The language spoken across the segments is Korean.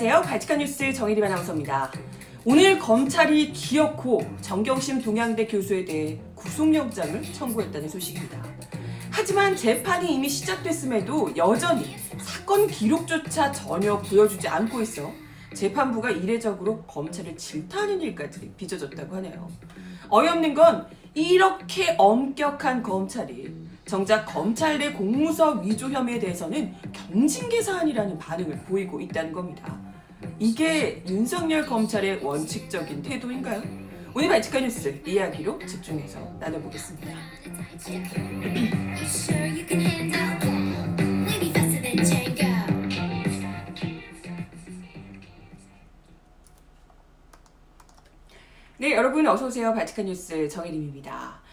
안녕하세요. 발칙한 뉴스 정혜림 아나운서입니다. 오늘 검찰이 기어코 정경심 동양대 교수에 대해 구속영장을 청구했다는 소식입니다. 하지만 재판이 이미 시작됐음에도 여전히 사건 기록조차 전혀 보여주지 않고 있어 재판부가 이례적으로 검찰을 질타하는 일까지 빚어졌다고 하네요. 어이없는 건 이렇게 엄격한 검찰이 정작 검찰 내 공무서 위조 혐의에 대해서는 경징계 사안이라는 반응을 보이고 있다는 겁니다. 이게 윤석열 검찰의 원칙적인 태도인가요? 오늘 발칙한 뉴스 이야기로 집중해서 나눠보겠습니다. 네, 여러분 어서 오세요. 발칙한 뉴스 정혜림입니다.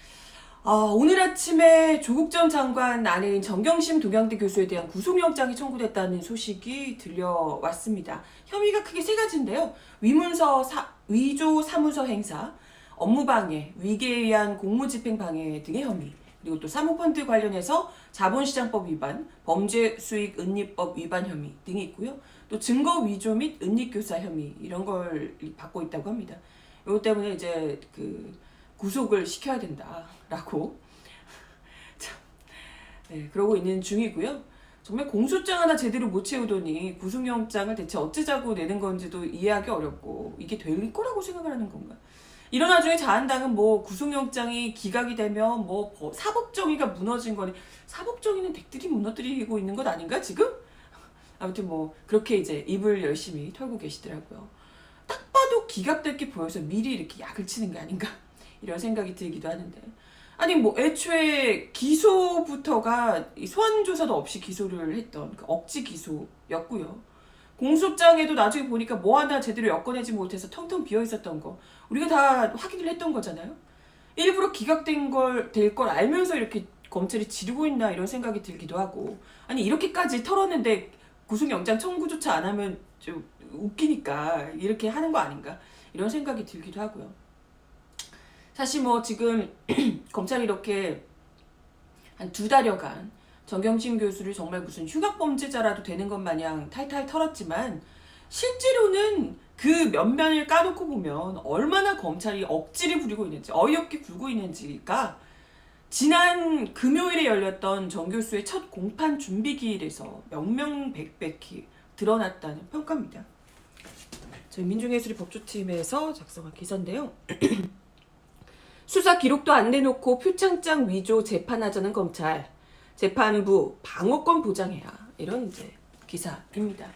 어, 오늘 아침에 조국 전 장관 아내인 정경심 동양대 교수에 대한 구속영장이 청구됐다는 소식이 들려왔습니다. 혐의가 크게 세 가지인데요. 위문서 사- 위조 사무소 행사, 업무방해, 위계에 의한 공무집행 방해 등의 혐의, 그리고 또 사모펀드 관련해서 자본시장법 위반, 범죄수익 은닉법 위반 혐의 등이 있고요. 또 증거 위조 및 은닉교사 혐의 이런 걸 받고 있다고 합니다. 이것 때문에 이제 그 구속을 시켜야 된다라고 참, 네, 그러고 있는 중이고요. 정말 공소장 하나 제대로 못 채우더니 구속영장을 대체 어쩌자고 내는 건지도 이해하기 어렵고 이게 될 거라고 생각을 하는 건가? 이런 와중에 자한당은 뭐 구속영장이 기각이 되면 뭐 버- 사법정의가 무너진 거니 사법정의는 댁들이 무너뜨리고 있는 것 아닌가 지금? 아무튼 뭐 그렇게 이제 입을 열심히 털고 계시더라고요. 딱 봐도 기각될 게 보여서 미리 이렇게 약을 치는 게 아닌가 이런 생각이 들기도 하는데 아니 뭐 애초에 기소부터가 이 소환 조사도 없이 기소를 했던 그 억지 기소였고요. 공소장에도 나중에 보니까 뭐 하나 제대로 엮어내지 못해서 텅텅 비어 있었던 거 우리가 다 확인을 했던 거잖아요. 일부러 기각된 걸 될걸 알면서 이렇게 검찰이 지르고 있나 이런 생각이 들기도 하고 아니 이렇게까지 털었는데 구속영장 청구조차 안 하면 좀 웃기니까 이렇게 하는 거 아닌가 이런 생각이 들기도 하고요. 사실 뭐 지금 검찰이 이렇게 한 두 달여간 정경심 교수를 정말 무슨 흉악범죄자라도 되는 것 마냥 탈탈 털었지만 실제로는 그 면면을 까놓고 보면 얼마나 검찰이 억지를 부리고 있는지 어이없게 굴고 있는지가 지난 금요일에 열렸던 정 교수의 첫 공판 준비 기일에서 명명백백히 드러났다는 평가입니다. 저희 민중예술의 법조팀에서 작성한 기사인데요. 수사 기록도 안 내놓고 표창장 위조 재판하자는 검찰, 재판부 방어권 보장해야 이런 이제 기사입니다.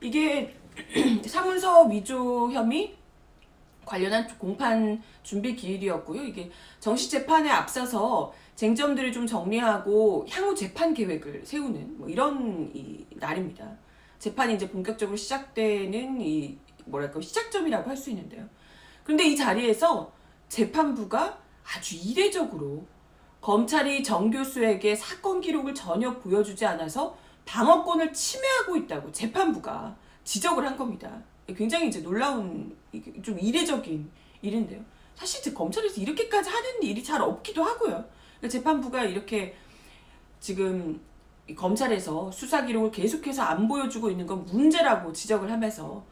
이게 사문서 위조 혐의 관련한 공판 준비 기일이었고요. 이게 정시 재판에 앞서서 쟁점들을 좀 정리하고 향후 재판 계획을 세우는 뭐 이런 이 날입니다. 재판이 이제 본격적으로 시작되는 이 뭐랄까 시작점이라고 할 수 있는데요. 그런데 이 자리에서 재판부가 아주 이례적으로 검찰이 정 교수에게 사건 기록을 전혀 보여주지 않아서 방어권을 침해하고 있다고 재판부가 지적을 한 겁니다. 굉장히 이제 놀라운 좀 이례적인 일인데요. 사실 검찰에서 이렇게까지 하는 일이 잘 없기도 하고요. 그러니까 재판부가 이렇게 지금 이 검찰에서 수사 기록을 계속해서 안 보여주고 있는 건 문제라고 지적을 하면서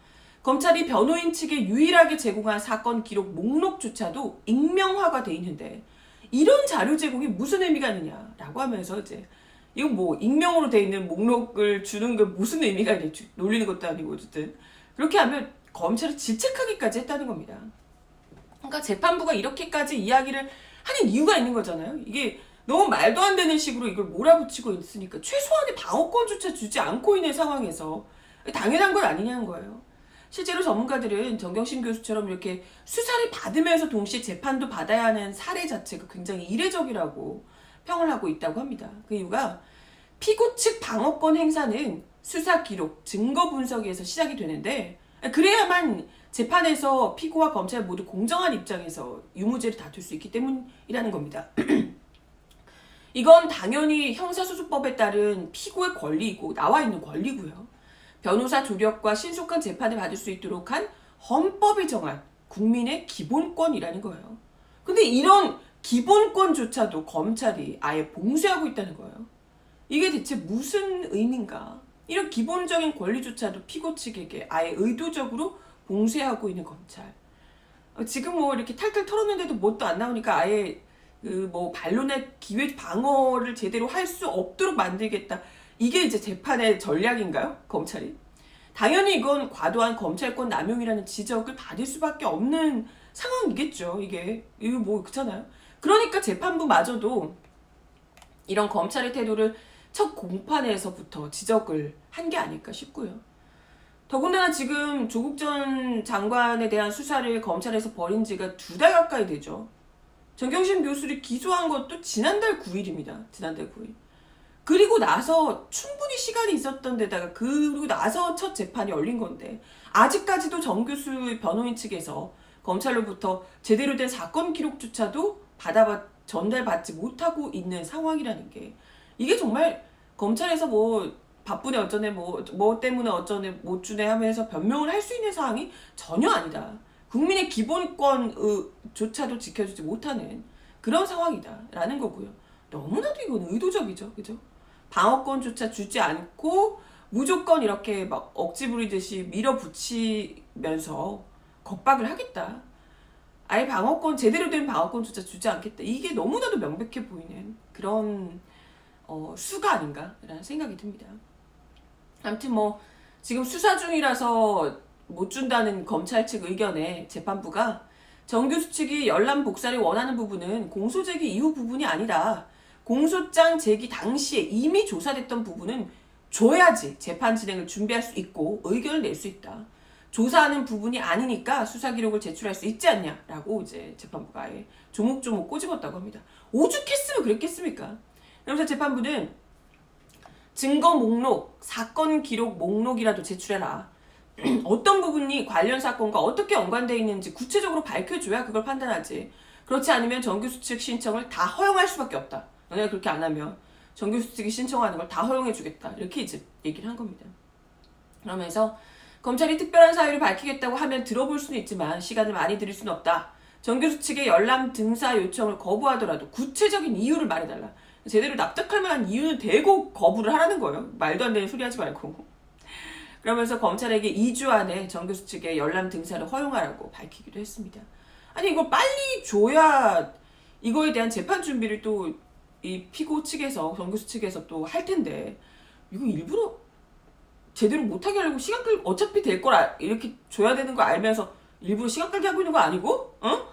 검찰이 변호인 측에 유일하게 제공한 사건 기록 목록조차도 익명화가 돼 있는데 이런 자료 제공이 무슨 의미가 있느냐라고 하면서 이제 이거 뭐 익명으로 돼 있는 목록을 주는 게 무슨 의미가 있는지 놀리는 것도 아니고 어쨌든 그렇게 하면 검찰이 질책하기까지 했다는 겁니다. 그러니까 재판부가 이렇게까지 이야기를 하는 이유가 있는 거잖아요. 이게 너무 말도 안 되는 식으로 이걸 몰아붙이고 있으니까 최소한의 방어권조차 주지 않고 있는 상황에서 당연한 건 아니냐는 거예요. 실제로 전문가들은 정경심 교수처럼 이렇게 수사를 받으면서 동시에 재판도 받아야 하는 사례 자체가 굉장히 이례적이라고 평을 하고 있다고 합니다. 그 이유가 피고 측 방어권 행사는 수사 기록, 증거 분석에서 시작이 되는데 그래야만 재판에서 피고와 검찰 모두 공정한 입장에서 유무죄를 다툴 수 있기 때문이라는 겁니다. 이건 당연히 형사소송법에 따른 피고의 권리이고 나와 있는 권리고요. 변호사 조력과 신속한 재판을 받을 수 있도록 한 헌법이 정한 국민의 기본권이라는 거예요. 근데 이런 기본권조차도 검찰이 아예 봉쇄하고 있다는 거예요. 이게 대체 무슨 의미인가? 이런 기본적인 권리조차도 피고 측에게 아예 의도적으로 봉쇄하고 있는 검찰. 어, 지금 뭐 이렇게 탈탈 털었는데도 뭣도 안 나오니까 아예 그 뭐 반론의 기회 방어를 제대로 할 수 없도록 만들겠다. 이게 이제 재판의 전략인가요? 검찰이? 당연히 이건 과도한 검찰권 남용이라는 지적을 받을 수밖에 없는 상황이겠죠. 이게 이거 뭐 그렇잖아요. 그러니까 재판부마저도 이런 검찰의 태도를 첫 공판에서부터 지적을 한 게 아닐까 싶고요. 더군다나 지금 조국 전 장관에 대한 수사를 검찰에서 벌인 지가 두 달 가까이 되죠. 정경심 교수를 기소한 것도 지난달 9일입니다. 지난달 9일. 그리고 나서 충분히 시간이 있었던 데다가 그리고 나서 첫 재판이 열린 건데 아직까지도 정 교수의 변호인 측에서 검찰로부터 제대로 된 사건 기록조차도 받아받 전달받지 못하고 있는 상황이라는 게 이게 정말 검찰에서 뭐 바쁘네 어쩌네 뭐, 뭐 때문에 어쩌네 못 주네 하면서 변명을 할 수 있는 사항이 전혀 아니다. 국민의 기본권조차도 지켜주지 못하는 그런 상황이다라는 거고요. 너무나도 이건 의도적이죠, 그죠? 방어권조차 주지 않고 무조건 이렇게 막 억지 부리듯이 밀어붙이면서 겁박을 하겠다. 아예 방어권 제대로 된 방어권조차 주지 않겠다. 이게 너무나도 명백해 보이는 그런 어, 수가 아닌가라는 생각이 듭니다. 아무튼 뭐 지금 수사 중이라서 못 준다는 검찰 측 의견에 재판부가 정 교수 측이 열람 복사를 원하는 부분은 공소 제기 이후 부분이 아니다. 공소장 제기 당시에 이미 조사됐던 부분은 줘야지 재판 진행을 준비할 수 있고 의견을 낼 수 있다. 조사하는 부분이 아니니까 수사 기록을 제출할 수 있지 않냐라고 이제 재판부가 아예 조목조목 꼬집었다고 합니다. 오죽했으면 그랬겠습니까? 그러면서 재판부는 증거 목록, 사건 기록 목록이라도 제출해라. 어떤 부분이 관련 사건과 어떻게 연관되어 있는지 구체적으로 밝혀줘야 그걸 판단하지. 그렇지 않으면 정교수 측 신청을 다 허용할 수밖에 없다. 너네가 그렇게 안 하면 정교수 측이 신청하는 걸 다 허용해주겠다. 이렇게 이제 얘기를 한 겁니다. 그러면서 검찰이 특별한 사유를 밝히겠다고 하면 들어볼 수는 있지만 시간을 많이 들일 수는 없다. 정교수 측의 열람 등사 요청을 거부하더라도 구체적인 이유를 말해달라. 제대로 납득할 만한 이유는 대고 거부를 하라는 거예요. 말도 안 되는 소리 하지 말고. 그러면서 검찰에게 2주 안에 정 교수 측의 열람 등사를 허용하라고 밝히기도 했습니다. 아니 이걸 빨리 줘야 이거에 대한 재판 준비를 또 이 피고 측에서 정 교수 측에서 또 할 텐데 이거 일부러 제대로 못하게 하려고 시간 끌 어차피 될 거라 이렇게 줘야 되는 거 알면서 일부러 시간 끌게 하고 있는 거 아니고? 어?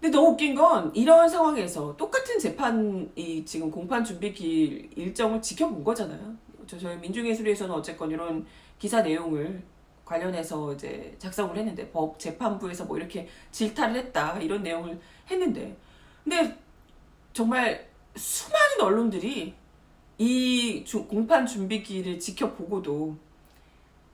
근데 너무 웃긴 건 이런 상황에서 똑같은 재판이 지금 공판 준비 기 일정을 지켜본 거잖아요. 저 저희 민중예술에서는 어쨌건 이런 기사 내용을 관련해서 이제 작성을 했는데 법 재판부에서 뭐 이렇게 질타를 했다 이런 내용을 했는데 근데 정말 수많은 언론들이 이 주- 공판 준비기를 지켜보고도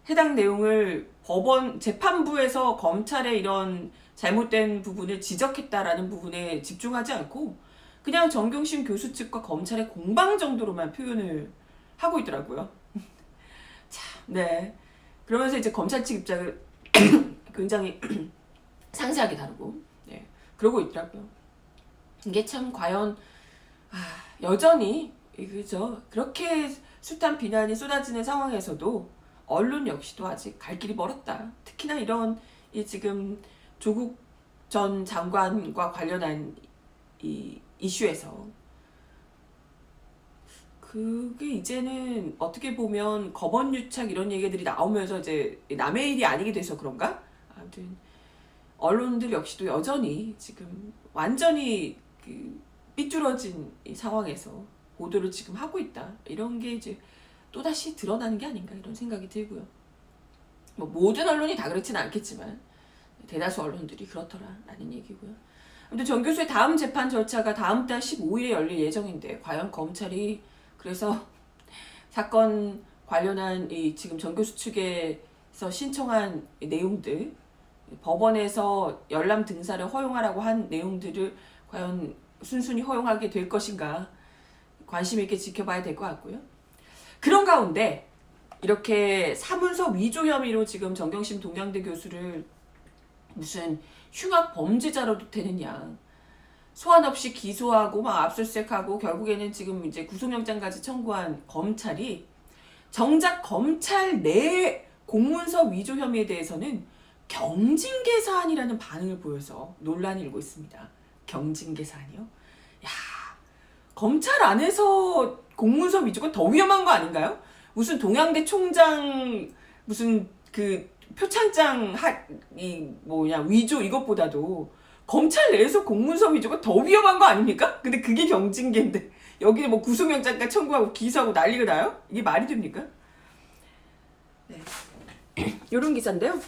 해당 내용을 법원 재판부에서 검찰의 이런 잘못된 부분을 지적했다라는 부분에 집중하지 않고 그냥 정경심 교수 측과 검찰의 공방 정도로만 표현을 하고 있더라고요. 참, 네. 그러면서 이제 검찰 측 입장을 굉장히 상세하게 다루고, 네. 그러고 있더라고요. 이게 참 과연 아, 여전히 이 그죠 그렇게 숱한 비난이 쏟아지는 상황에서도 언론 역시도 아직 갈 길이 멀었다. 특히나 이런 이 지금 조국 전 장관과 관련한 이 이슈에서 그게 이제는 어떻게 보면 거번유착 이런 얘기들이 나오면서 이제 남의 일이 아니게 돼서 그런가? 아무튼 언론들 역시도 여전히 지금 완전히 그 삐뚤어진 이 상황에서 보도를 지금 하고 있다. 이런 게 이제 또다시 드러나는 게 아닌가 이런 생각이 들고요. 뭐 모든 언론이 다 그렇지는 않겠지만 대다수 언론들이 그렇더라라는 얘기고요. 아무튼 정 교수의 다음 재판 절차가 다음 달 15일에 열릴 예정인데 과연 검찰이 그래서 사건 관련한 이 지금 정 교수 측에서 신청한 이 내용들 법원에서 열람 등사를 허용하라고 한 내용들을 과연 순순히 허용하게 될 것인가 관심 있게 지켜봐야 될 것 같고요. 그런 가운데 이렇게 사문서 위조 혐의로 지금 정경심 동양대 교수를 무슨 흉악 범죄자로도 되느냐 소환 없이 기소하고 막 압수수색하고 결국에는 지금 이제 구속영장까지 청구한 검찰이 정작 검찰 내 공문서 위조 혐의에 대해서는 경징계 사안이라는 반응을 보여서 논란이 일고 있습니다. 경징계 사안이요? 야, 검찰 안에서 공문서 위조가 더 위험한 거 아닌가요? 무슨 동양대 총장 무슨 그 표창장 하 이 뭐냐 위조 이것보다도 검찰 내에서 공문서 위조가 더 위험한 거 아닙니까? 근데 그게 경징계인데 여기 뭐 구속영장까지 청구하고 기소하고 난리가 나요? 이게 말이 됩니까? 네. 이런 기사인데요.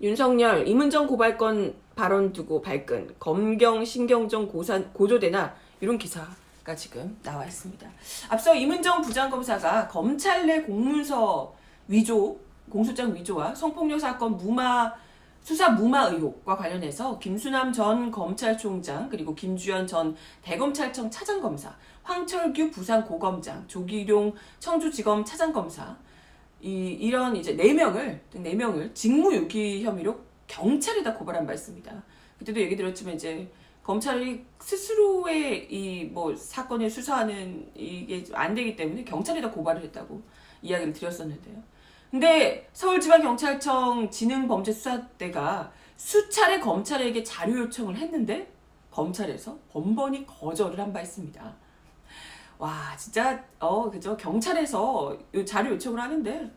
윤석열 이문정 고발건 발언 두고 발끈 검경 신경정 고산 고조되나 이런 기사가 지금 나와 있습니다. 앞서 이문정 부장검사가 검찰 내 공문서 위조 공소장 위조와 성폭력 사건 무마 수사 무마 의혹과 관련해서 김수남 전 검찰총장 그리고 김주현 전 대검찰청 차장검사 황철규 부산 고검장 조기룡 청주지검 차장검사 이 이런 이제 네 명을 네 명을 직무유기 혐의로 경찰에다 고발한 바 있습니다. 그때도 얘기 드렸지만 이제 검찰이 스스로의 이 뭐 사건을 수사하는 이게 안 되기 때문에 경찰에다 고발을 했다고 이야기를 드렸었는데요. 근데 서울지방경찰청 지능범죄수사대가 수차례 검찰에게 자료 요청을 했는데 검찰에서 번번이 거절을 한 바 있습니다. 와 진짜 어 그죠 경찰에서 요 자료 요청을 하는데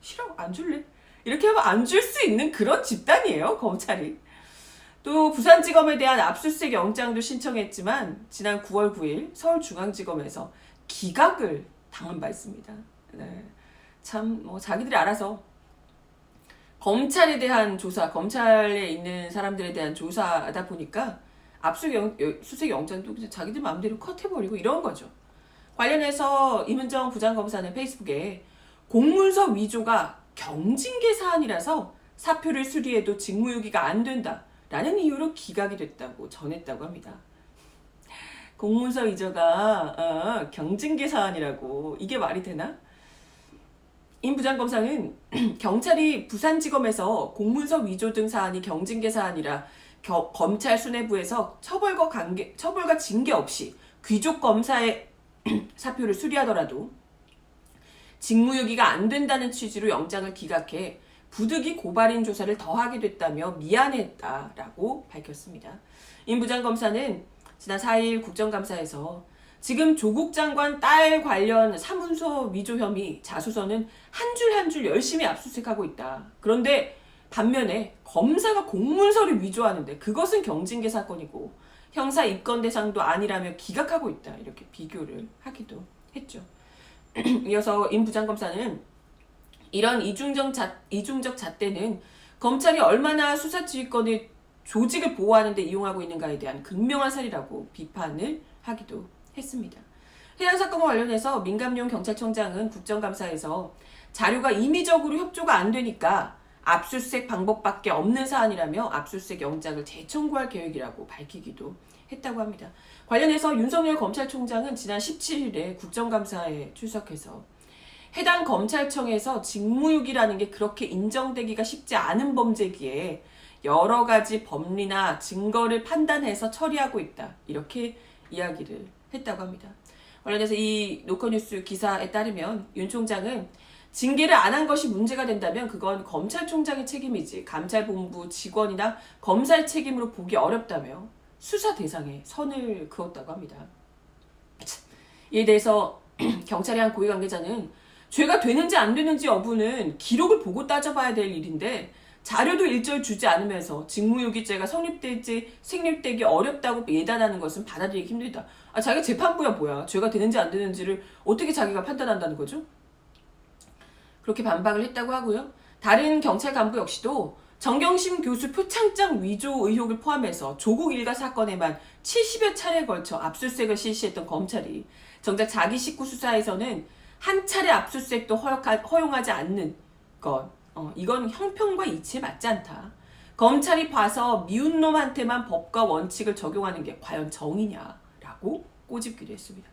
싫어 안 줄래 이렇게 하면 안 줄 수 있는 그런 집단이에요 검찰이 또 부산지검에 대한 압수수색 영장도 신청했지만 지난 9월 9일 서울중앙지검에서 기각을 당한 바 있습니다. 네. 참 뭐 자기들이 알아서 검찰에 대한 조사, 검찰에 있는 사람들에 대한 조사다 보니까 압수수색 영장도 그냥 자기들 마음대로 컷해버리고 이런 거죠. 관련해서 이문정 부장검사는 페이스북에 공문서 위조가 경징계 사안이라서 사표를 수리해도 직무유기가 안 된다 라는 이유로 기각이 됐다고 전했다고 합니다. 공문서 위조가 어, 경징계 사안이라고 이게 말이 되나? 임 부장검사는 경찰이 부산지검에서 공문서 위조 등 사안이 경징계 사안이라 겨- 검찰 수뇌부에서 처벌과 관계 처벌과 징계 없이 귀족 검사의 사표를 수리하더라도 직무유기가 안 된다는 취지로 영장을 기각해 부득이 고발인 조사를 더하게 됐다며 미안했다라고 밝혔습니다. 임 부장검사는 지난 4일 국정감사에서 지금 조국 장관 딸 관련 사문서 위조 혐의 자수서는 한 줄 한 줄 열심히 압수수색하고 있다. 그런데 반면에 검사가 공문서를 위조하는데 그것은 경징계 사건이고 형사 입건 대상도 아니라며 기각하고 있다. 이렇게 비교를 하기도 했죠. 이어서 임 부장검사는 이런 이중적 잣, 이중적 잣대는 검찰이 얼마나 수사지휘권을 조직을 보호하는 데 이용하고 있는가에 대한 극명한 사례라고 비판을 하기도 했습니다. 해당 사건과 관련해서 민감용 경찰청장은 국정감사에서 자료가 임의적으로 협조가 안 되니까 압수수색 방법밖에 없는 사안이라며 압수수색 영장을 재청구할 계획이라고 밝히기도 했다고 합니다. 관련해서 윤석열 검찰총장은 지난 17일에 국정감사에 출석해서 해당 검찰청에서 직무유기라는 게 그렇게 인정되기가 쉽지 않은 범죄기에 여러 가지 법리나 증거를 판단해서 처리하고 있다. 이렇게 이야기를 했다고 합니다. 관련해서 이 노컷뉴스 기사에 따르면 윤 총장은 징계를 안 한 것이 문제가 된다면 그건 검찰총장의 책임이지 감찰본부 직원이나 검사의 책임으로 보기 어렵다며 수사 대상에 선을 그었다고 합니다. 이에 대해서 경찰의 한 고위 관계자는 죄가 되는지 안 되는지 여부는 기록을 보고 따져봐야 될 일인데 자료도 일절 주지 않으면서 직무유기죄가 성립될지 생립되기 어렵다고 예단하는 것은 받아들이기 힘들다. 아, 자기가 재판부야 뭐야. 죄가 되는지 안 되는지를 어떻게 자기가 판단한다는 거죠? 그렇게 반박을 했다고 하고요. 다른 경찰 간부 역시도 정경심 교수 표창장 위조 의혹을 포함해서 조국 일가 사건에만 70여 차례에 걸쳐 압수수색을 실시했던 검찰이 정작 자기 식구 수사에서는 한 차례 압수수색도 허용하- 허용하지 않는 것. 어, 이건 형평과 이치에 맞지 않다. 검찰이 봐서 미운 놈한테만 법과 원칙을 적용하는 게 과연 정의냐라고 꼬집기도 했습니다.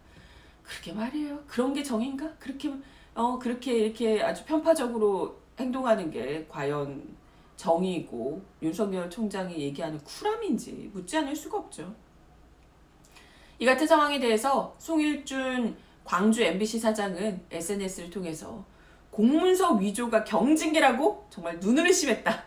그렇게 말이에요. 그런 게 정의인가? 그렇게 어 그렇게 이렇게 아주 편파적으로 행동하는 게 과연 정의이고 윤석열 총장이 얘기하는 쿨함인지 묻지 않을 수가 없죠. 이 같은 상황에 대해서 송일준 광주 MBC 사장은 SNS를 통해서 공문서 위조가 경징계라고 정말 눈을 의심했다.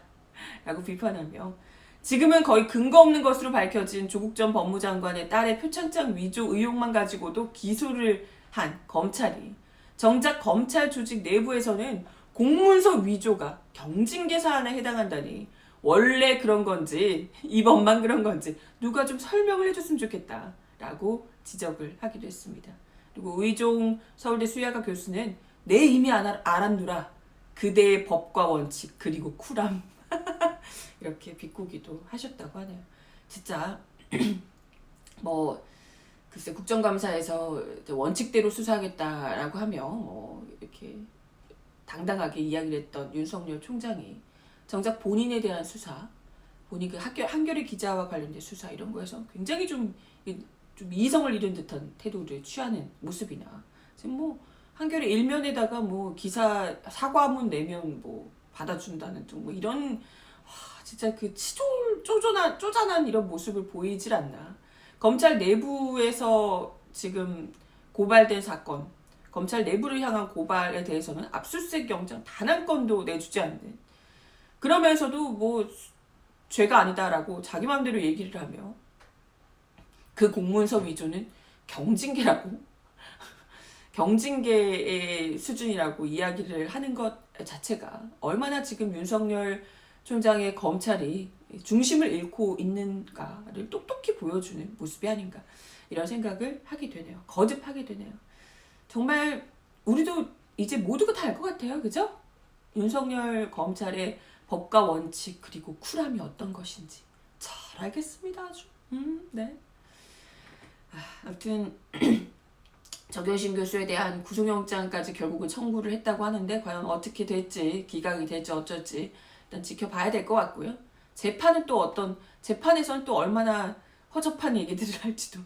라고 비판하며 지금은 거의 근거 없는 것으로 밝혀진 조국 전 법무장관의 딸의 표창장 위조 의혹만 가지고도 기소를 한 검찰이 정작 검찰 조직 내부에서는 공문서 위조가 경징계 사 안에 해당한다니 원래 그런 건지 이번만 그런 건지 누가 좀 설명을 해줬으면 좋겠다라고 지적을 하기도 했습니다. 그리고 의종 서울대 수의학과 교수는 내 이미 알았노라 그대의 법과 원칙 그리고 쿨함 이렇게 비꼬기도 하셨다고 하네요. 진짜 뭐 글쎄 국정감사에서 원칙대로 수사하겠다라고 하며 뭐 이렇게 당당하게 이야기를 했던 윤석열 총장이 정작 본인에 대한 수사, 본인 그 학교 한겨레 기자와 관련된 수사 이런 거에서 굉장히 좀, 이- 좀 이성을 잃은 듯한 태도를 취하는 모습이나 지금 뭐 한겨레 일면에다가 뭐 기사 사과문 내면 뭐 받아준다는 등뭐 이런 와, 진짜 그 치졸 쪼잔한 쪼잔한 이런 모습을 보이질 않나. 검찰 내부에서 지금 고발된 사건, 검찰 내부를 향한 고발에 대해서는 압수수색 영장 단 한 건도 내주지 않는. 그러면서도 뭐 죄가 아니다라고 자기 마음대로 얘기를 하며 그 공문서 위조는 경징계라고 경징계의 수준이라고 이야기를 하는 것 자체가 얼마나 지금 윤석열 총장의 검찰이 중심을 잃고 있는가를 똑똑히 보여주는 모습이 아닌가 이런 생각을 하게 되네요. 거듭하게 되네요. 정말 우리도 이제 모두가 다 알 것 같아요. 그죠? 윤석열 검찰의 법과 원칙 그리고 쿨함이 어떤 것인지 잘 알겠습니다. 아주. 음, 네. 아, 아무튼 정경심 교수에 대한 구속영장까지 결국은 청구를 했다고 하는데 과연 어떻게 될지 기각이 될지 어쩔지 일단 지켜봐야 될 것 같고요. 재판은 또 어떤 재판에서는 또 얼마나 허접한 얘기들을 할지도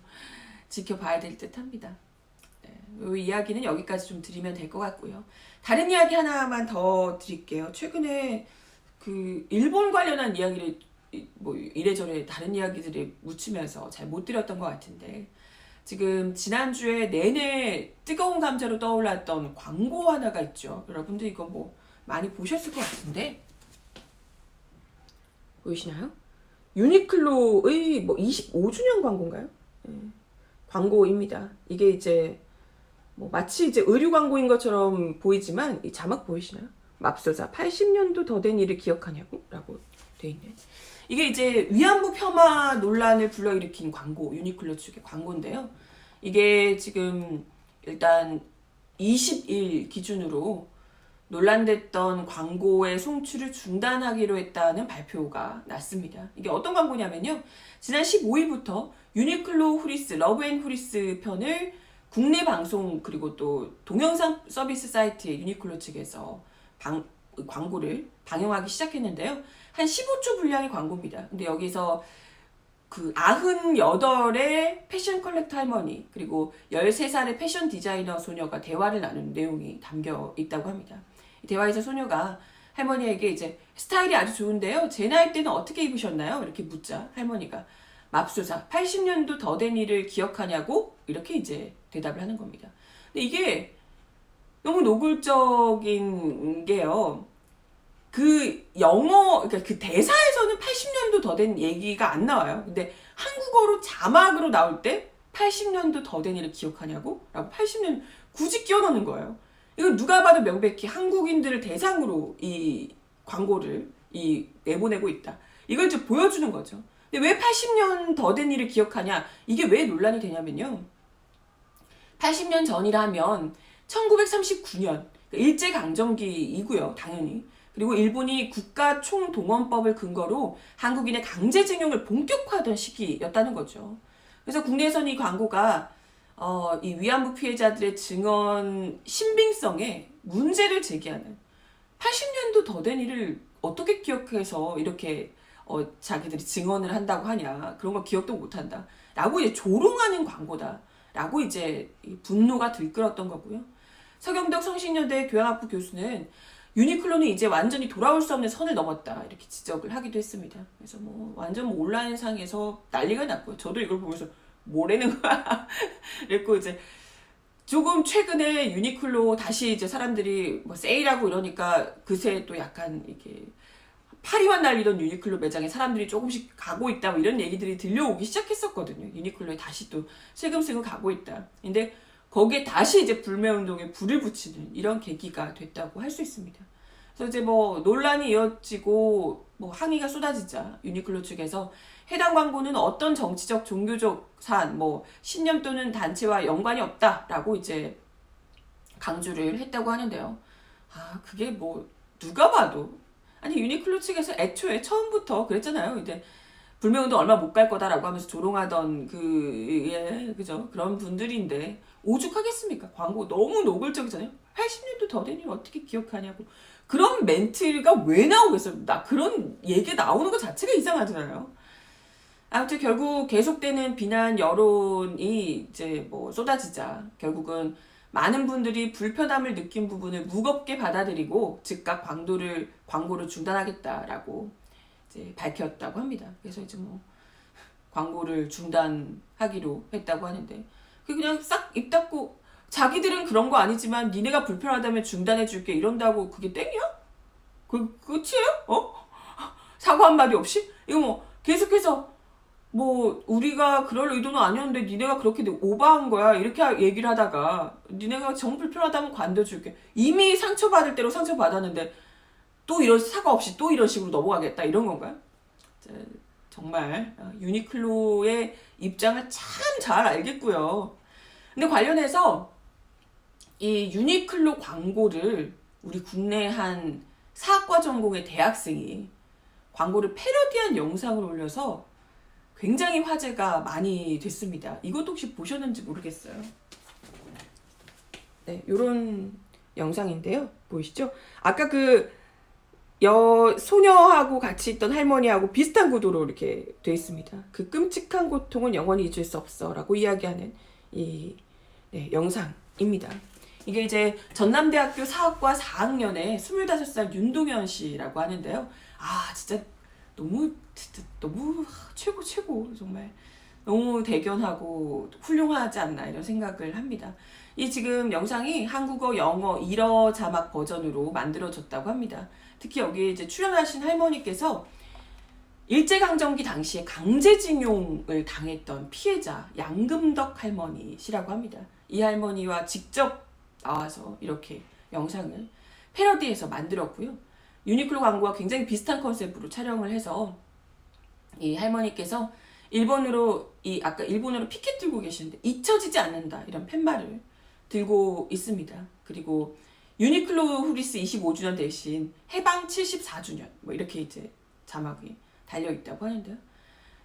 지켜봐야 될 듯합니다. 네, 이 이야기는 여기까지 좀 드리면 될 것 같고요. 다른 이야기 하나만 더 드릴게요. 최근에 그 일본 관련한 이야기를 이- 뭐 이래저래 다른 이야기들에 묻히면서 잘 못 드렸던 것 같은데 지금 지난주에 내내 뜨거운 감자로 떠올랐던 광고 하나가 있죠. 여러분들 이거 뭐 많이 보셨을 것 같은데 보이시나요? 유니클로의 뭐 25주년 광고인가요? 예, 광고입니다. 이게 이제 뭐 마치 이제 의류 광고인 것처럼 보이지만 이 자막 보이시나요? 맙소사 80년도 더 된 일을 기억하냐고? 라고 돼 있네. 이게 이제 위안부 폄하 논란을 불러일으킨 광고, 유니클로 측의 광고인데요. 이게 지금 일단 20일 기준으로 논란됐던 광고의 송출을 중단하기로 했다는 발표가 났습니다. 이게 어떤 광고냐면요. 지난 15일부터 유니클로 후리스, 러브 앤 후리스 편을 국내 방송 그리고 또 동영상 서비스 사이트의 유니클로 측에서 방, 광고를 방영하기 시작했는데요. 한 15초 분량의 광고입니다. 근데 여기서 그 98의 패션 컬렉터 할머니 그리고 13살의 패션 디자이너 소녀가 대화를 나누는 내용이 담겨 있다고 합니다. 이 대화에서 소녀가 할머니에게 이제 스타일이 아주 좋은데요. 제 나이 때는 어떻게 입으셨나요? 이렇게 묻자 할머니가 맙소사 80년도 더 된 일을 기억하냐고 이렇게 이제 대답을 하는 겁니다. 근데 이게 너무 노골적인 게요. 그 영어 그러니까 그 대사에서는 80년도 더 된 얘기가 안 나와요. 근데 한국어로 자막으로 나올 때 80년도 더 된 일을 기억하냐고? 라고 80년 굳이 끼워 넣는 거예요. 이거 누가 봐도 명백히 한국인들을 대상으로 이 광고를 이 내보내고 있다. 이걸 이제 보여주는 거죠. 근데 왜 80년 더 된 일을 기억하냐? 이게 왜 논란이 되냐면요. 80년 전이라면 1939년 일제 강점기이고요. 당연히. 그리고 일본이 국가 총동원법을 근거로 한국인의 강제징용을 본격화하던 시기였다는 거죠. 그래서 국내에서는 이 광고가 어, 이 위안부 피해자들의 증언 신빙성에 문제를 제기하는 80년도 더 된 일을 어떻게 기억해서 이렇게 어, 자기들이 증언을 한다고 하냐. 그런 걸 기억도 못한다. 라고 이제 조롱하는 광고다. 라고 이제 이 분노가 들끓었던 거고요. 서경덕 성신여대 교양학부 교수는 유니클로는 이제 완전히 돌아올 수 없는 선을 넘었다. 이렇게 지적을 하기도 했습니다. 그래서 뭐 완전 뭐 온라인상에서 난리가 났고요. 저도 이걸 보면서 뭐라는 거야? 그랬고 이제 조금 최근에 유니클로 다시 이제 사람들이 뭐 세일하고 이러니까 그새 또 약간 이게 파리만 날리던 유니클로 매장에 사람들이 조금씩 가고 있다 뭐 이런 얘기들이 들려오기 시작했었거든요. 유니클로에 다시 또 슬금슬금 가고 있다. 근데 거기에 다시 이제 불매운동에 불을 붙이는 이런 계기가 됐다고 할 수 있습니다. 그래서 이제 뭐 논란이 이어지고 뭐 항의가 쏟아지자 유니클로 측에서 해당 광고는 어떤 정치적 종교적 사안 뭐 신념 또는 단체와 연관이 없다라고 이제 강조를 했다고 하는데요. 아 그게 뭐 누가 봐도 아니 유니클로 측에서 애초에 처음부터 그랬잖아요. 이제 불매운동 얼마 못 갈 거다라고 하면서 조롱하던 그, 예, 그죠. 그런 분들인데, 오죽하겠습니까? 광고 너무 노골적이잖아요. 80년도 더 되니 어떻게 기억하냐고. 그런 멘트가 왜 나오겠어요? 나 그런 얘기 나오는 것 자체가 이상하잖아요. 아무튼 결국 계속되는 비난 여론이 이제 뭐 쏟아지자 결국은 많은 분들이 불편함을 느낀 부분을 무겁게 받아들이고 즉각 광고를 광고를 중단하겠다라고 이제 밝혔다고 합니다. 그래서 이제 뭐 광고를 중단하기로 했다고 하는데 그 그냥 싹 입 닫고 자기들은 그런 거 아니지만 니네가 불편하다면 중단해 줄게 이런다고 그게 땡이야? 그 끝이에요? 어? 사과 한 마디 없이? 이거 뭐 계속해서 뭐 우리가 그럴 의도는 아니었는데 니네가 그렇게 오버한 거야 이렇게 얘기를 하다가 니네가 정 불편하다면 관둬줄게 이미 상처받을 대로 상처받았는데 또 이런 사과 없이 또 이런 식으로 넘어가겠다 이런 건가요? 자, 정말 어, 유니클로의 입장을 참 잘 알겠고요. 근데 관련해서 이 유니클로 광고를 우리 국내 한 사학과 전공의 대학생이 광고를 패러디한 영상을 올려서 굉장히 화제가 많이 됐습니다. 이것도 혹시 보셨는지 모르겠어요. 네, 요런 영상인데요. 보이시죠? 아까 그 여 소녀하고 같이 있던 할머니하고 비슷한 구도로 이렇게 돼 있습니다. 그 끔찍한 고통은 영원히 잊을 수 없어 라고 이야기하는 이 네, 영상입니다. 이게 이제 전남대학교 사학과 4학년의 25살 윤동현 씨라고 하는데요. 아, 진짜 너무 진짜 너무 최고 최고 정말 너무 대견하고 훌륭하지 않나 이런 생각을 합니다. 이 지금 영상이 한국어, 영어, 일어 자막 버전으로 만들어졌다고 합니다. 특히 여기 이제 출연하신 할머니께서 일제강점기 당시에 강제징용을 당했던 피해자 양금덕 할머니시라고 합니다. 이 할머니와 직접 나와서 이렇게 영상을 패러디해서 만들었고요. 유니클로 광고와 굉장히 비슷한 컨셉으로 촬영을 해서 이 할머니께서 일본으로 이 아까 일본어로 피켓 들고 계시는데 잊혀지지 않는다 이런 팻말을 들고 있습니다. 그리고 유니클로 후리스 25주년 대신 해방 74주년 뭐 이렇게 이제 자막이 달려 있다고 하는데요.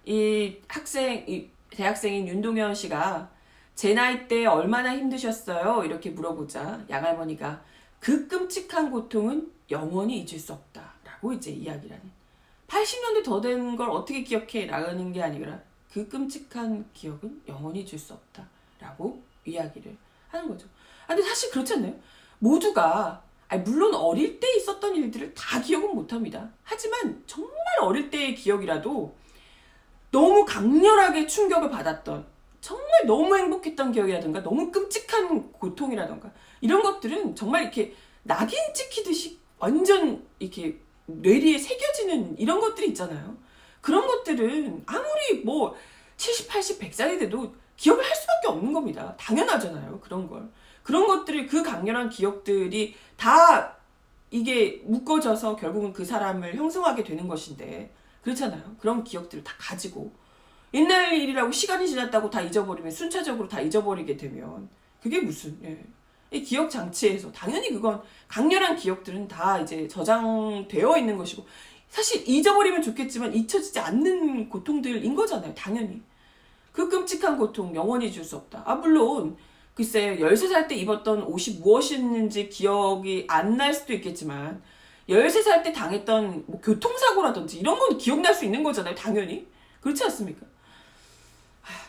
이 학생 이 대학생인 윤동현 씨가 제 나이 때 얼마나 힘드셨어요? 이렇게 물어보자 양할머니가 그 끔찍한 고통은 영원히 잊을 수 없다라고 이제 이야기를 하는 80년대 더된 걸 어떻게 기억해? 라는 게 아니라 그 끔찍한 기억은 영원히 잊을 수 없다라고 이야기를 하는 거죠. 아, 근데 사실 그렇지 않나요? 모두가 아니, 물론 어릴 때 있었던 일들을 다 기억은 못합니다. 하지만 정말 어릴 때의 기억이라도 너무 강렬하게 충격을 받았던 정말 너무 행복했던 기억이라든가 너무 끔찍한 고통이라든가 이런 것들은 정말 이렇게 낙인 찍히듯이 완전 이렇게 뇌리에 새겨지는 이런 것들이 있잖아요. 그런 것들은 아무리 뭐 70, 80, 100살이 돼도 기억을 할 수밖에 없는 겁니다. 당연하잖아요. 그런 걸. 그런 것들이 그 강렬한 기억들이 다 이게 묶어져서 결국은 그 사람을 형성하게 되는 것인데 그렇잖아요. 그런 기억들을 다 가지고 옛날 일이라고 시간이 지났다고 다 잊어버리면 순차적으로 다 잊어버리게 되면 그게 무슨 예. 이 기억 장치에서 당연히 그건 강렬한 기억들은 다 이제 저장되어 있는 것이고 사실 잊어버리면 좋겠지만 잊혀지지 않는 고통들인 거잖아요. 당연히 그 끔찍한 고통 영원히 줄 수 없다. 아 물론 글쎄 13살 때 입었던 옷이 무엇이었는지 기억이 안 날 수도 있겠지만 13살 때 당했던 뭐 교통사고라든지 이런 건 기억날 수 있는 거잖아요. 당연히 그렇지 않습니까?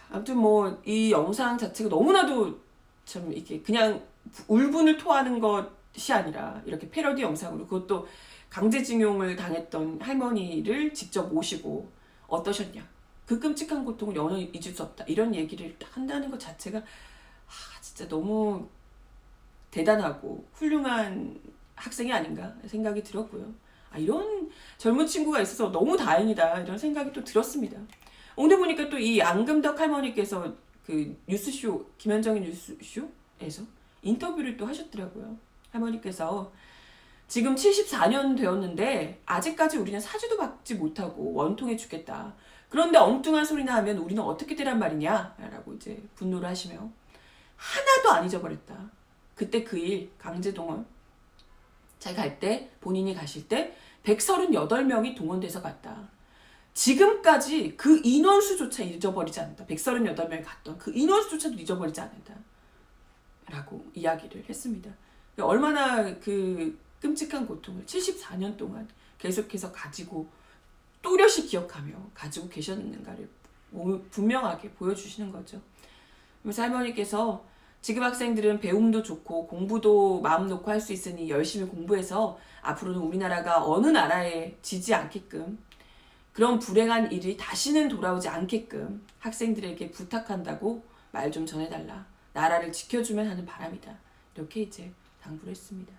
하, 아무튼 뭐 이 영상 자체가 너무나도 참 이렇게 그냥 울분을 토하는 것이 아니라 이렇게 패러디 영상으로 그것도 강제징용을 당했던 할머니를 직접 모시고 어떠셨냐 그 끔찍한 고통을 영원히 잊을 수 없다. 이런 얘기를 한다는 것 자체가 아, 진짜 너무 대단하고 훌륭한 학생이 아닌가 생각이 들었고요. 아, 이런 젊은 친구가 있어서 너무 다행이다 이런 생각이 또 들었습니다. 오늘 보니까 또이 앙금덕 할머니께서 그 뉴스쇼 김현정의 뉴스쇼에서 인터뷰를 또 하셨더라고요. 할머니께서 지금 74년 되었는데 아직까지 우리는 사주도 받지 못하고 원통해 죽겠다. 그런데 엉뚱한 소리나 하면 우리는 어떻게 되란 말이냐? 라고 이제 분노를 하시며 하나도 안 잊어버렸다. 그때 그 일 강제동원 잘갈때 본인이 가실 때 138명이 동원돼서 갔다. 지금까지 그 인원수조차 잊어버리지 않는다. 138명이 갔던 그 인원수조차도 잊어버리지 않는다. 라고 이야기를 했습니다. 얼마나 그 끔찍한 고통을 74년 동안 계속해서 가지고 또렷이 기억하며 가지고 계셨는가를 오- 분명하게 보여주시는 거죠. 할머니께서 지금 학생들은 배움도 좋고 공부도 마음 놓고 할 수 있으니 열심히 공부해서 앞으로는 우리나라가 어느 나라에 지지 않게끔 그런 불행한 일이 다시는 돌아오지 않게끔 학생들에게 부탁한다고 말 좀 전해달라. 나라를 지켜주면 하는 바람이다. 이렇게 이제 당부를 했습니다.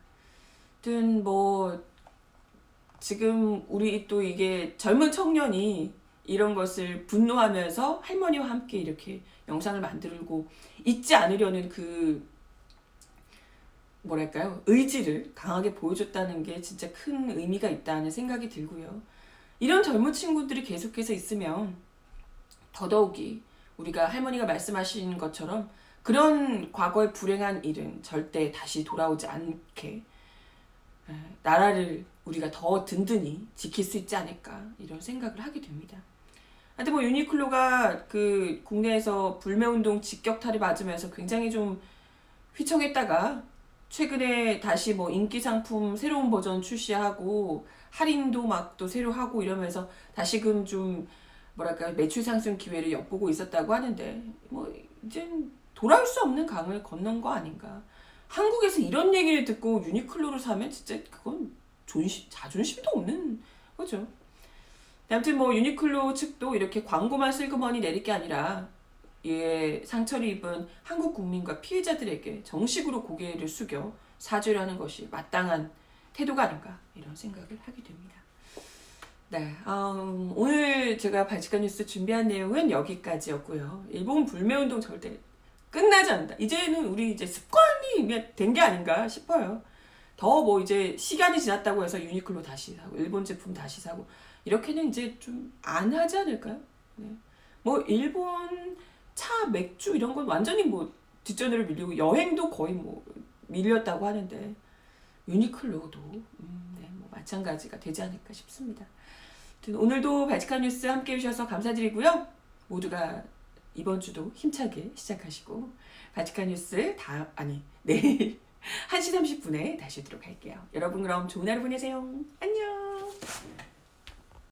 아무튼 뭐 지금 우리 또 이게 젊은 청년이 이런 것을 분노하면서 할머니와 함께 이렇게 영상을 만들고 잊지 않으려는 그 뭐랄까요 의지를 강하게 보여줬다는 게 진짜 큰 의미가 있다는 생각이 들고요. 이런 젊은 친구들이 계속해서 있으면 더더욱이 우리가 할머니가 말씀하신 것처럼 그런 과거의 불행한 일은 절대 다시 돌아오지 않게 에, 나라를 우리가 더 든든히 지킬 수 있지 않을까 이런 생각을 하게 됩니다. 하여튼 뭐 유니클로가 그 국내에서 불매운동 직격탄을 맞으면서 굉장히 좀 휘청했다가 최근에 다시 뭐 인기 상품 새로운 버전 출시하고 할인도 막 또 새로 하고 이러면서 다시금 좀 뭐랄까 매출 상승 기회를 엿보고 있었다고 하는데 뭐 이제 돌아올 수 없는 강을 건넌 거 아닌가. 한국에서 이런 얘기를 듣고 유니클로를 사면 진짜 그건 존심, 자존심도 없는 거죠. 아무튼 뭐 유니클로 측도 이렇게 광고만 슬그머니 내릴 게 아니라 예, 상처를 입은 한국 국민과 피해자들에게 정식으로 고개를 숙여 사죄를 하는 것이 마땅한 태도가 아닌가 이런 생각을 하게 됩니다. 네, 음, 오늘 제가 발칙한 뉴스 준비한 내용은 여기까지였고요. 일본 불매운동 절대 끝나지 않는다. 이제는 우리 이제 습관이 된 게 아닌가 싶어요. 더 뭐 이제 시간이 지났다고 해서 유니클로 다시 사고 일본 제품 다시 사고 이렇게는 이제 좀 안 하지 않을까요? 네. 뭐 일본 차, 맥주 이런 건 완전히 뭐 뒷전으로 밀리고 여행도 거의 뭐 밀렸다고 하는데 유니클로도 음, 네, 뭐 마찬가지가 되지 않을까 싶습니다. 오늘도 발칙한 뉴스 함께 해주셔서 감사드리고요. 모두가 이번 주도 힘차게 시작하시고 발칙한 뉴스 다음 아니 내일 1시 30분에 다시 오도록 할게요. 여러분 그럼 좋은 하루 보내세요. 안녕.